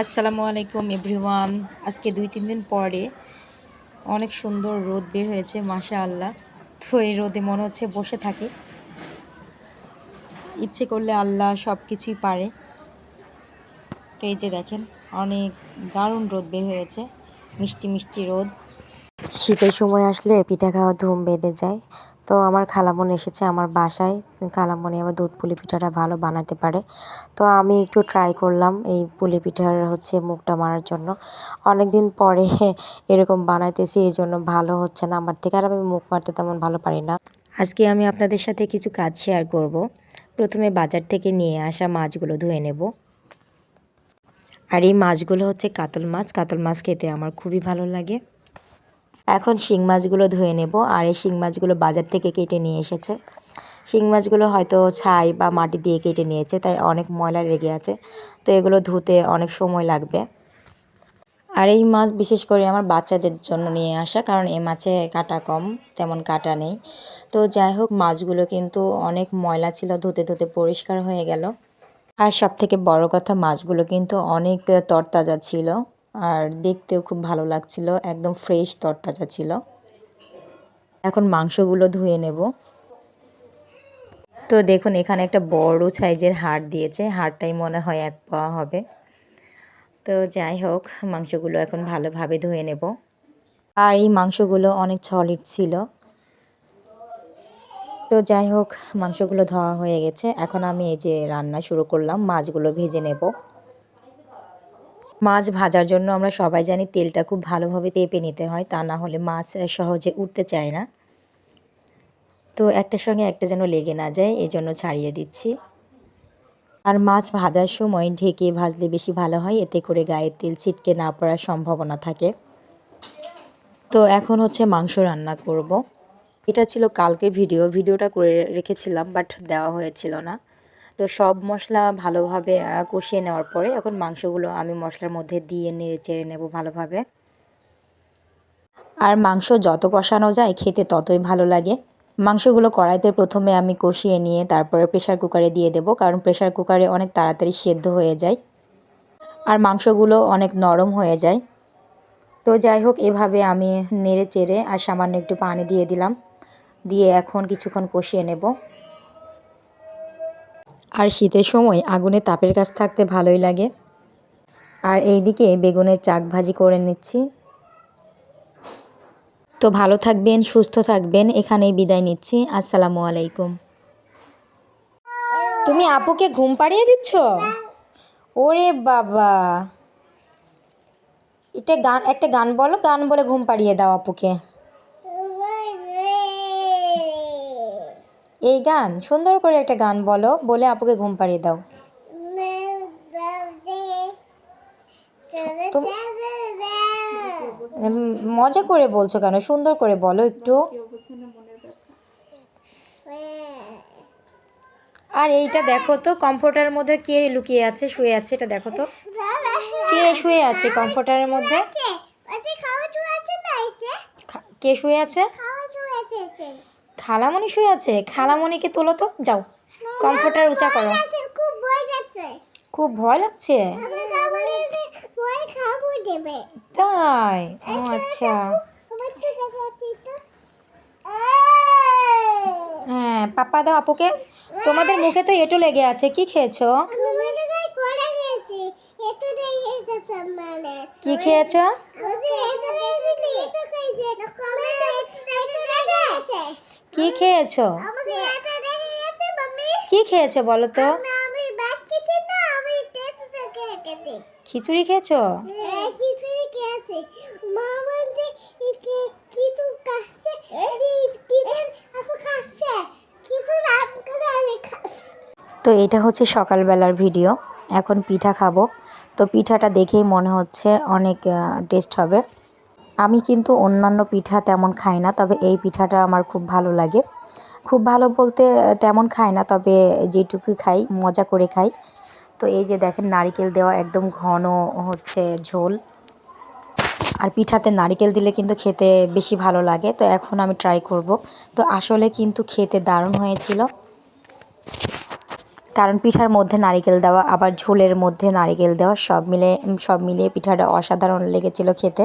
আসসালামু আলাইকুম এভরিওয়ান। আজকে দুই তিন দিন পরে অনেক সুন্দর রোদ বের হয়েছে মাসা আল্লাহ তো এই রোদে মনে হচ্ছে বসে থাকি। ইচ্ছে করলে আল্লাহ সব কিছুই পারে। তো এই যে দেখেন, অনেক দারুণ রোদ বের হয়েছে। মিষ্টি মিষ্টি রোদ। শীতের সময় আসলে পিঠা খাওয়া ধুম বেঁধে যায়। তো আমার খালামন এসেছে আমার বাসায়। খালামনি আবার দুধ পুলি পিঠাটা ভালো বানাতে পারে। তো আমি একটু ট্রাই করলাম এই পুলি পিঠার হচ্ছে মুখটা মারার জন্য। অনেক দিন পরে এরকম বানাইতেছি, এই জন্য ভালো হচ্ছে না আমার থেকে। আর আমি মুখ মারতে তেমন ভালো পারি না। আজকে আমি আপনাদের সাথে কিছু কাজ শেয়ার করব। প্রথমে বাজার থেকে নিয়ে আসা মাছগুলো ধুয়ে নেব। আর এই মাছগুলো হচ্ছে কাতল মাছ। কাতল মাছ খেতে আমার খুবই ভালো লাগে। এখন শিং মাছগুলো ধুয়ে নেব আর এই শিং মাছগুলো বাজার থেকে কেটে নিয়ে এসেছে। শিং মাছগুলো হয়তো ছাই বা মাটি দিয়ে কেটে নিয়েছে, তাই অনেক ময়লা লেগে আছে। তো এগুলো ধুতে অনেক সময় লাগবে। আর এই মাছ বিশেষ করে আমার বাচ্চাদের জন্য নিয়ে আসা, কারণ এই মাছে কাটা কম, তেমন কাটা নেই। তো যাই হোক, মাছগুলো কিন্তু অনেক ময়লা ছিল, ধুতে ধুতে পরিষ্কার হয়ে গেল। আর সব থেকে বড় কথা, মাছগুলো কিন্তু অনেক তরতাজা ছিল। আর দেখতেও খুব ভালো লাগছিল, একদম ফ্রেশ তরতাজা ছিল। এখন মাংসগুলো ধুয়ে নেব। তো দেখুন, এখানে একটা বড় সাইজের হাড় দিয়েছে। হাড়টাই মনে হয় এক পাওয়া হবে। তো যাই হোক, মাংসগুলো এখন ভালোভাবে ধুয়ে নেব। আর এই মাংসগুলো অনেক সলিড ছিল। তো যাই হোক, মাংসগুলো ধোয়া হয়ে গেছে। এখন আমি এই যে রান্না শুরু করলাম, মাছগুলো ভেজে নেব। মাছ ভাজার জন্য আমরা সবাই জানি তেলটা খুব ভালোভাবে তেপে নিতে হয়, তা না হলে মাছ সহজে উঠতে চায় না। তো একটার সঙ্গে একটা যেন লেগে না যায় এই জন্য ছাড়িয়ে দিচ্ছি। আর মাছ ভাজার সময় ঢেকে ভাজলে বেশি ভালো হয়, এতে করে গায়ে তেল ছিটকে না পড়ার সম্ভাবনা থাকে। তো এখন হচ্ছে মাংস রান্না করব। এটা ছিল কালকে ভিডিও, ভিডিওটা করে রেখেছিলাম, বাট দেওয়া হয়েছিল না। তো সব মশলা ভালোভাবে কষিয়ে নেওয়ার পরে এখন মাংসগুলো আমি মশলার মধ্যে দিয়ে নেড়ে চেড়ে নেব ভালোভাবে। আর মাংস যত কষানো যায় খেতে ততই ভালো লাগে। মাংসগুলো কড়াইতে প্রথমে আমি কষিয়ে নিয়ে তারপরে প্রেশার কুকারে দিয়ে দেবো, কারণ প্রেশার কুকারে অনেক তাড়াতাড়ি সেদ্ধ হয়ে যায়। আর মাংসগুলো অনেক নরম হয়ে যায়। তো যাই হোক, এভাবে আমি নেড়ে চেড়ে আর সামান্য একটু পানি দিয়ে দিলাম। দিয়ে এখন কিছুক্ষণ কষিয়ে নেব। আর শীতের সময় আগুনে তাপের কাছ থাকতে ভালোই লাগে। আর এইদিকে বেগুনের চাক ভাজি করে নিচ্ছি। তো ভালো থাকবেন, সুস্থ থাকবেন, এখানেই বিদায় নিচ্ছি। আসসালামু আলাইকুম। তুমি আপুকে ঘুম পাড়িয়ে দিচ্ছ? ওরে বাবা। এটা গান, একটা গান বলো, গান বলে ঘুম পাড়িয়ে দাও আপুকে। এই গান সুন্দর করে একটা গান বলো বলে আপুকে ঘুম পাড়িয়ে দাও। মজা করে বলছো কেন? সুন্দর করে বলো একটু। আর এইটা দেখো তো কমফোর্টারের মধ্যে কে লুকিয়ে আছে শুয়ে আছে এটা দেখো তো। কে শুয়ে আছে কমফোর্টারের মধ্যে? কে শুয়ে আছে? খালামণি শুয়ে আছে? খালামণিকে তোলো তো যাও। কমফোর্টার উঁচা করো। খুব ভয় লাগছে। তাই? ও আচ্ছা। হ্যাঁ পাপা দাও আপুকে। তোমাদের মুখে তো এঁটো লেগে আছে কি খেয়েছো? কি খেয়েছো? কি খেয়েছো? কি খেয়েছো বলো তো? খিচুড়ি খেয়েছো? তো এটা হচ্ছে সকালবেলার ভিডিও। এখন পিঠা খাব। তো পিঠাটা দেখেই মনে হচ্ছে অনেক টেস্ট হবে। আমি কিন্তু অন্যান্য পিঠা তেমন খাই না, তবে এই পিঠাটা আমার খুব ভালো লাগে। খুব ভালো বলতে তেমন খাই না, তবে যেটুকু খাই, মজা করে খাই। তো এই যে দেখেন, নারিকেল দেওয়া একদম ঘন হচ্ছে ঝোল। আর পিঠাতে নারিকেল দিলে কিন্তু খেতে বেশি ভালো লাগে, তো এখন আমি ট্রাই করব। তো আসলে কিন্তু খেতে দারুণ হয়েছিল। কারণ পিঠার মধ্যে নারিকেল দেওয়া, আবার ঝোলের মধ্যে নারিকেল দেওয়া, সব মিলে, সব মিলিয়ে পিঠাটা অসাধারণ লেগেছিল খেতে।